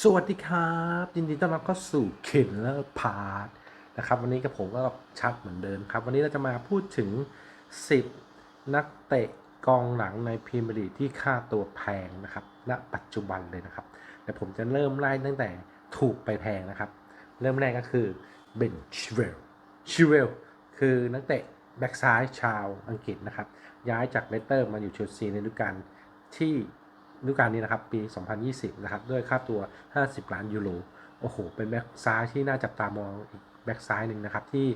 สวัสดีครับยินดีต้อนรับเข้าสู่เคนเลอร์พาร์ทนะครับวันนี้กับผมก็ชักเหมือนเดิมครับ วันนี้เราจะมาพูดถึง 10 นักเตะกองหลังในพรีเมียร์ลีกที่ค่าตัวแพงนะครับณปัจจุบันเลยนะครับแต่ผมจะเริ่มไล่ตั้งแต่ถูกไปแพงนะครับ เริ่มแรกก็คือเบนชิเวลชิเวลคือนักเตะแบ็กซ้ายชาวอังกฤษนะครับย้ายจากเลสเตอร์มาอยู่เชลซีในฤดูกาลที่ ฤดูกาลนี้นะครับ ปี 2020 นะครับ ด้วยค่าตัว 50 ล้านยูโร โอ้โห เป็นแบ็กซ้ายที่น่าจับตามองอีกแบ็กซ้ายหนึ่งนะครับ ที่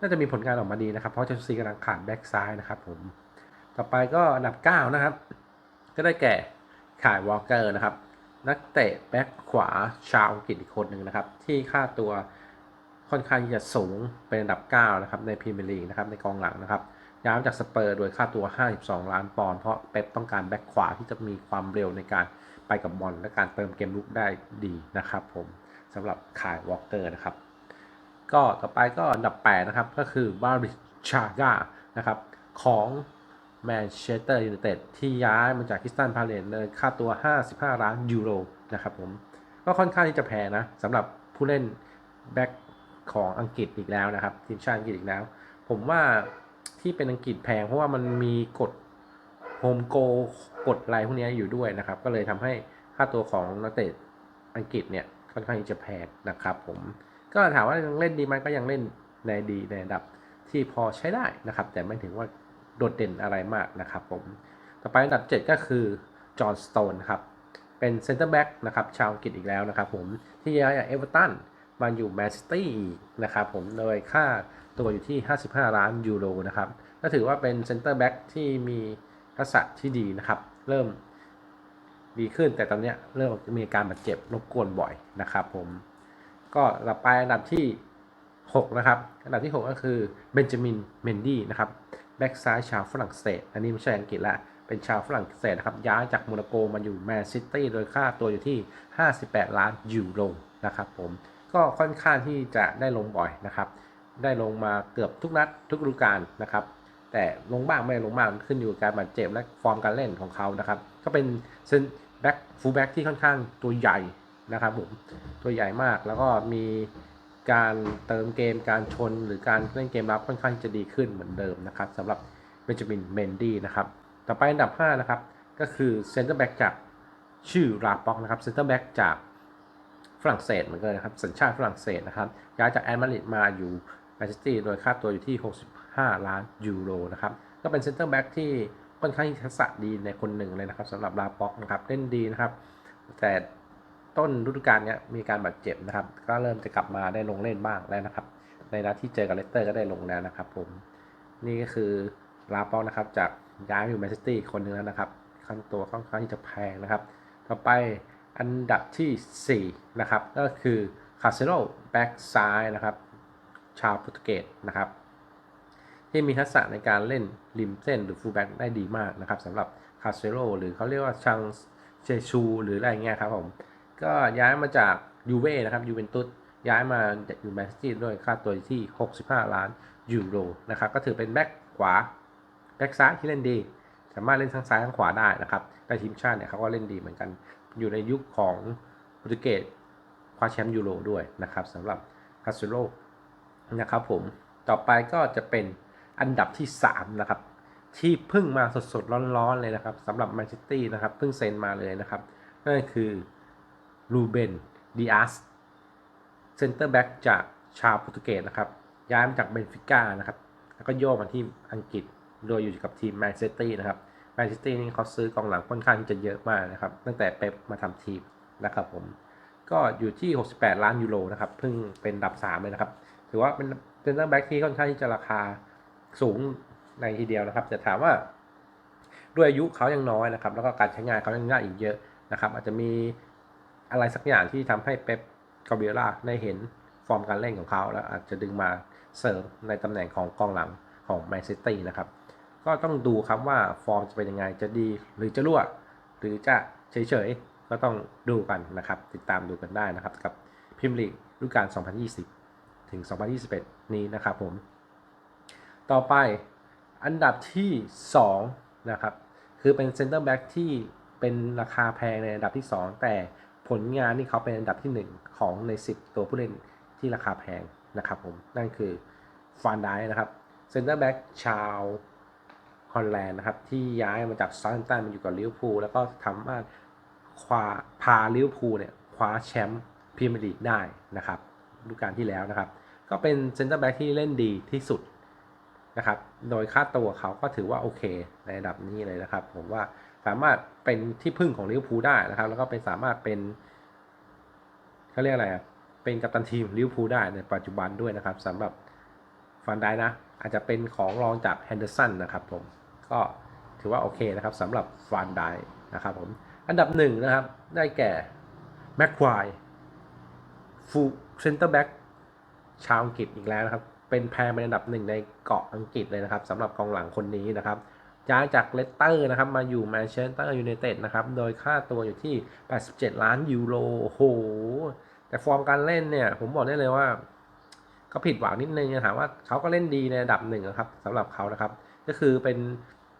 น่าจะมีผลงานออกมาดีนะครับ เพราะเชลซีกำลังขาดแบ็กซ้ายนะครับผม ต่อไปก็อันดับ 9 นะครับ ก็ได้แก่ขายวอลเกอร์นะครับ นักเตะแบ็กขวาชาวอังกฤษอีกคนหนึ่งนะครับ ที่ค่าตัวค่อนข้างจะสูงเป็นอันดับ 9 นะครับ ในพรีเมียร์ลีกนะครับ ในกองหลังนะครับ ย้ายมาจากสเปอร์โดยค่าตัว 52 ล้านปอนด์เพราะเป๊ปต้องการแบ็คขวาที่จะมีความเร็วในการไปกับบอลและการเติมเกมลุกได้ดีนะครับผมสำหรับคายวอลเกอร์นะครับ ก็ต่อไปก็อันดับ 8 นะครับ ก็คือบาริชาก้านะครับ ของแมนเชสเตอร์ยูไนเต็ดที่ย้ายมาจากคริสตันพาเลนเลยค่าตัว 55 ล้านยูโรนะครับผมก็ค่อนข้างที่จะแพงนะสำหรับผู้เล่นแบ็คของอังกฤษอีกแล้วนะครับ ทีมชาติอังกฤษอีกแล้ว ผมว่า ที่เป็นอังกฤษแพง เพราะว่ามันมีกฎโฮมโกกฎอะไรพวกนี้อยู่ด้วยนะครับ ก็เลยทำให้ค่าตัวของนักเตะอังกฤษเนี่ยค่อนข้างจะแพงนะครับ ผมก็ถามว่ายังเล่นดีไหมก็ยังเล่นในดีในระดับที่พอใช้ได้นะครับ แต่ไม่ถึงว่าโดดเด่นอะไรมากนะครับผมต่อไปอันดับ 7 ก็คือจอห์นสโตนครับเป็นเซนเตอร์แบ็กนะครับชาวอังกฤษอีกแล้วนะครับผมที่ย้ายจากเอเวอร์ตันมาอยู่แมนซิตี้นะครับผมโดยค่า ตัวอยู่ที่ 55 ล้านยูโรนะครับก็ถือว่าเป็นเซนเตอร์แบ็กที่มีทักษะที่ดีนะครับ เริ่มดีขึ้นแต่ตอนนี้เริ่มมีการบาดเจ็บรบกวนบ่อยนะครับผม ก็ต่อไปอันดับที่ 6 นะครับ อันดับที่ 6 ก็คือเบนจามินเมนดี้นะครับแบ็กซ้ายชาวฝรั่งเศส อันนี้ไม่ใช่อังกฤษละเป็นชาวฝรั่งเศสนะครับ ย้ายจากโมนาโกมาอยู่แมนซิตี้โดยค่าตัวอยู่ที่ 58 ล้านยูโรนะครับผมก็ค่อนข้างที่จะได้ลงบ่อยนะครับ ได้ลงมาเกือบทุกนัดทุกฤดูกาลนะครับ แต่ลงบ้างไม่ลงบ้างขึ้นอยู่กับการบาดเจ็บและฟอร์มการเล่นของเขานะครับ ก็เป็นเซนแบ็กฟูลแบ็กที่ค่อนข้างตัวใหญ่นะครับผมตัวใหญ่มากแล้วก็มีการเติมเกมการชนหรือการเล่นเกมรับค่อนข้างจะดีขึ้นเหมือนเดิมนะครับสำหรับเบนจามินเมนดี้นะครับต่อไปอันดับ 5 นะครับ ก็คือเซนเตอร์แบ็กจากชื่อราป็อกนะครับเซนเตอร์แบ็กจากฝรั่งเศสเหมือนกันนะครับสัญชาติฝรั่งเศสนะครับย้ายจากแอนมาริดมาอยู่ นเชสเตอร์โดยค่าตัวอยู่ที่ 65 ล้านยูโรนะครับก็เป็นเซนเตอร์แบ็กที่ค่อนข้างทักษะดีในคนหนึ่งเลยนะครับสำหรับลาป็อกนะครับเล่นดีนะครับ แต่ต้นฤดูกาลเนี้ยมีการบาดเจ็บนะครับ ก็เริ่มจะกลับมาได้ลงเล่นบ้างแล้วนะครับ ในนัดที่เจอกับเลสเตอร์ก็ได้ลงแล้วนะครับ ผมนี่ก็คือลาป็อกนะครับจากย้ายมาอยู่แมนเชสเตอร์คนหนึ่งแล้วนะครับค่าตัวค่อนข้างที่จะแพงนะครับ ต่อไปอันดับที่ 4 นะครับ ก็คือคาเซโรแบ็กซ้ายนะครับ ชาวโปรตุเกสนะครับ ที่มีทักษะในการเล่นริมเส้นหรือฟูลแบ็กได้ดีมากนะครับสำหรับคาเซโรหรือเขาเรียกว่าชังเชชูหรืออะไรเงี้ยครับผม ก็ย้ายมาจากยูเว่นะครับยูเวนตุสย้ายมาอยู่แมนซิตี้ด้วยค่าตัวที่ 65 ล้านยูโรนะครับก็ถือเป็นแบ็กขวาแบ็กซ้ายที่เล่นดี สามารถเล่นทั้งซ้ายทั้งขวาได้นะครับในทีมชาติเนี่ยเขาก็เล่นดีเหมือนกัน อยู่ในยุคของโปรตุเกสคว้าแชมป์ยูโรด้วยนะครับสำหรับคาสโล นะครับผมต่อไปก็จะเป็นอันดับที่ 3 นะครับ ที่เพิ่งมาสดๆ ร้อนๆ เลยนะครับสำหรับแมนเชสเตอร์นะครับ เพิ่งเซ็นมาเลยนะครับ นั่นคือรูเบนดิอาสเซนเตอร์แบ็กจากชาวโปรตุเกสนะครับ ย้ายมาจากเบนฟิก้านะครับ แล้วก็โยกมาที่อังกฤษโดยอยู่กับทีมแมนเชสเตอร์นะครับแมนเชสเตอร์นี่เขาซื้อกองหลังค่อนข้างที่จะเยอะมากนะครับ ตั้งแต่เป๊ปมาทำทีมนะครับผม ก็อยู่ที่ 68 ล้านยูโรนะครับเพิ่งเป็นอันดับ 3 เลยนะครับ ถือว่าเป็นเซนเตอร์แบ็กที่ค่อนข้างที่จะราคาสูงในทีเดียวนะครับ แต่ถามว่าด้วยอายุเขายังน้อยนะครับ แล้วก็การใช้งานเขายังยากอีกเยอะนะครับ อาจจะมีอะไรสักอย่างที่ทำให้เป๊ปกาเบล่าได้เห็นฟอร์มการเล่นของเขา แล้วอาจจะดึงมาเสริมในตำแหน่งของกองหลังของแมนซิตี้นะครับ ก็ต้องดูครับว่าฟอร์มจะเป็นยังไงจะดีหรือจะรั่วหรือจะเฉยๆ ก็ต้องดูกันนะครับ ติดตามดูกันได้นะครับ กับพิมลีกฤดูกาล 2020 ถึง 2021 นี้นะครับผม ต่อไปอันดับที่ 2 นะครับ คือเป็นเซนเตอร์แบ็กที่เป็นราคาแพงในอันดับที่ 2 แต่ผลงานที่เขาเป็นอันดับที่ 1 ของใน 10 ตัวผู้เล่นที่ราคาแพงนะครับผม นั่นคือฟานไดนะครับเซนเตอร์แบ็กชาวฮอลแลนด์นะครับ ที่ย้ายมาจากซาร์ตันตันมาอยู่กับลิเวอร์พูลแล้วก็ทำให้ คว้าพาลิเวอร์พูลเนี่ยคว้าแชมป์พรีเมียร์ลีกได้นะครับฤดูกาลที่แล้วนะครับ ก็เป็นเซนเตอร์แบ็กที่เล่นดีที่สุดนะครับ โดยค่าตัวเขาก็ถือว่าโอเคในระดับนี้เลยนะครับ ผมว่าสามารถเป็นที่พึ่งของลิเวอร์พูลได้นะครับ แล้วก็เป็นสามารถเป็นเขาเรียกอะไรอะเป็นกัปตันทีมลิเวอร์พูลได้ในปัจจุบันด้วยนะครับสำหรับฟันได้นะ อาจจะเป็นของรองจากแฮนเดอร์สันนะครับผมก็ถือว่าโอเคนะครับสำหรับฟันได้นะครับผม อันดับหนึ่งนะครับ ได้แก่แม็กควายฟูเซนเตอร์แบ็กชาวอังกฤษอีกแล้วนะครับ เป็นแพรเป็นอันดับหนึ่งในเกาะอังกฤษเลยนะครับสำหรับกองหลังคนนี้นะครับย้ายจากเลสเตอร์นะครับมาอยู่แมนเชสเตอร์ยูไนเต็ดนะครับ โดยค่าตัวอยู่ที่ 87 ล้านยูโรโอ้โห แต่ฟอร์มการเล่นเนี่ย ผมบอกได้เลยว่า ก็ผิดหวังนิดนึงนะถามว่าเขาก็เล่นดีในระดับหนึ่งนะครับสำหรับเขานะครับ ก็คือเป็น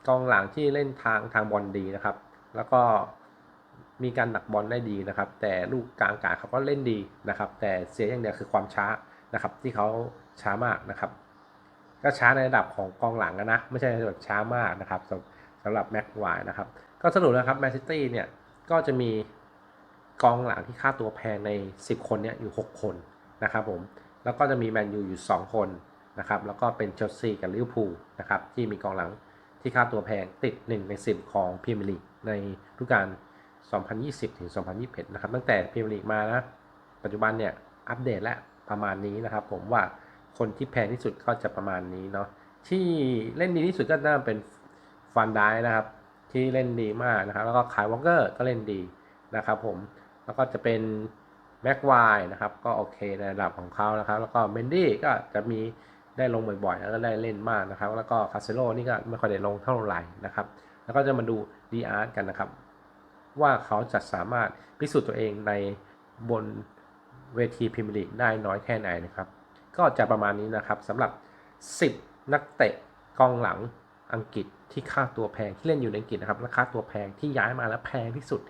กองหลังที่เล่นทางทางบอลดีนะครับ แล้วก็ มีการหนักบอลได้ดีนะครับ แต่ลูกกลางอากาศเขาก็เล่นดีนะครับ แต่เสียอย่างเดียวคือความช้านะครับที่เขาช้ามากนะครับ ก็ช้าในระดับของกองหลังนะ ไม่ใช่แบบช้ามากนะครับสำหรับแม็กควายนะครับ ก็สรุปนะครับแมนซิตี้เนี่ยก็จะมีกองหลังที่ค่าตัวแพงใน 10 คนเนี่ยอยู่ 6 คนนะครับผมแล้วก็จะมีแมนยูอยู่ 2 คนนะครับแล้วก็เป็นเชลซีกับลิเวอร์พูลนะครับที่มีกองหลังที่ค่าตัวแพงติด 1 ใน 10 ของพรีเมียร์ลีกในฤดูกาล 2020 ถึง 2021 นะครับ ตั้งแต่พรีเมียร์ลีกมานะ ปัจจุบันเนี่ยอัปเดตและประมาณนี้นะครับ ผมว่าคนที่แพงที่สุดก็จะประมาณนี้เนาะที่เล่นดีที่สุดก็น่าเป็นฟันได้นะครับ ที่เล่นดีมากนะครับ แล้วก็ขายวอลเกอร์ก็เล่นดีนะครับ ผมแล้วก็จะเป็นแม็กวายนะครับก็โอเคในระดับของเขานะครับ แล้วก็เมนดี้ก็จะมีได้ลงบ่อยๆ แล้วก็ได้เล่นมากนะครับ แล้วก็คาเซโลนี่ก็ไม่ค่อยได้ลงเท่าไหร่นะครับ แล้วก็จะมาดูดีอาร์ตกันนะครับ ว่าเขาจะสามารถพิสูจน์ตัวเองในบนเวทีพรีเมียร์ลีกได้น้อยแค่ไหนนะครับ ก็จะประมาณนี้นะครับสำหรับ 10 นักเตะกองหลังอังกฤษที่ค่าตัวแพงที่เล่นอยู่ในอังกฤษนะครับและค่าตัวแพงที่ย้ายมาแล้วแพงที่สุด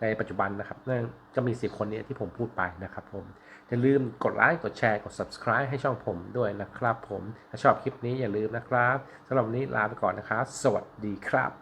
ในปัจจุบันนะครับนั่นจะมี 10 คนนี้ที่ผมพูดไปนะครับผมอย่าลืมกดไลค์กดแชร์กด subscribe ให้ช่องผมด้วยนะครับผมถ้าชอบคลิปนี้อย่าลืมนะครับสำหรับวันนี้ลาไปก่อนนะครับ สวัสดีครับ